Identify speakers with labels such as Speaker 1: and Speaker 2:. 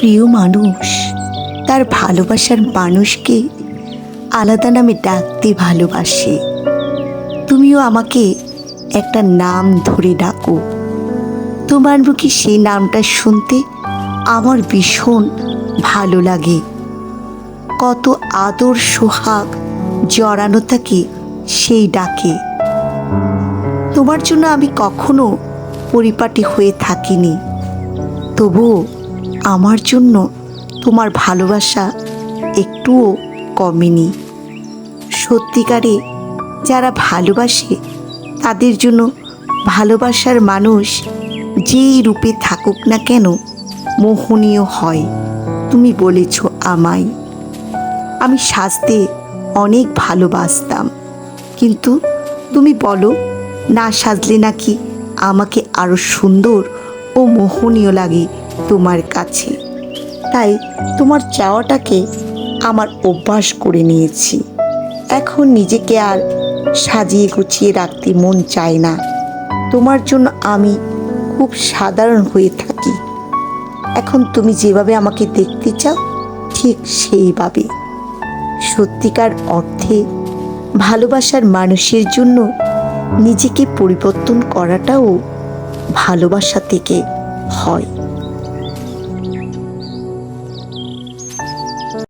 Speaker 1: প্রিয় মানুষ, তার ভালোবাসার মানুষকে আলাদা নামে ডাকতে ভালোবাসে। তুমিও আমাকে একটা নাম ধরে ডাকো। তোমার মুখে সেই নামটা শুনতে আমার ভীষণ ভালো লাগে। কত আদর সোহাগ জড়ানো থাকে সেই ডাকে। তোমার জন্য আমি কখনো পরিপাটি হয়ে থাকিনি। তবুও আমার জন্য তোমার ভালোবাসা একটুও কমেনি। সত্যিকারে যারা ভালোবাসে, তাদের জন্য ভালোবাসার মানুষ যেই রূপে থাকুক না কেন মোহনীয় হয়। তুমি বলেছ আমায়। আমি সাজতে অনেক ভালোবাসতাম। কিন্তু তুমি বলো, না সাজলে নাকি আমাকে আরও সুন্দর ও মোহনীয় লাগে তোমার কাছে। তাই তোমার চাওয়াটাকে আমার অভ্যাস করে নিয়েছি। এখন নিজেকে আর সাজিয়ে গুছিয়ে রাখতে মন চায় না। তোমার জন্য আমি খুব সাধারণ হয়ে থাকি। এখন তুমি যেভাবে আমাকে দেখতে চাও, ঠিক সেইভাবে। সত্যিকার অর্থে ভালোবাসার মানুষের জন্য নিজেকে পরিবর্তন করাটাও ভালোবাসা থেকে হয়।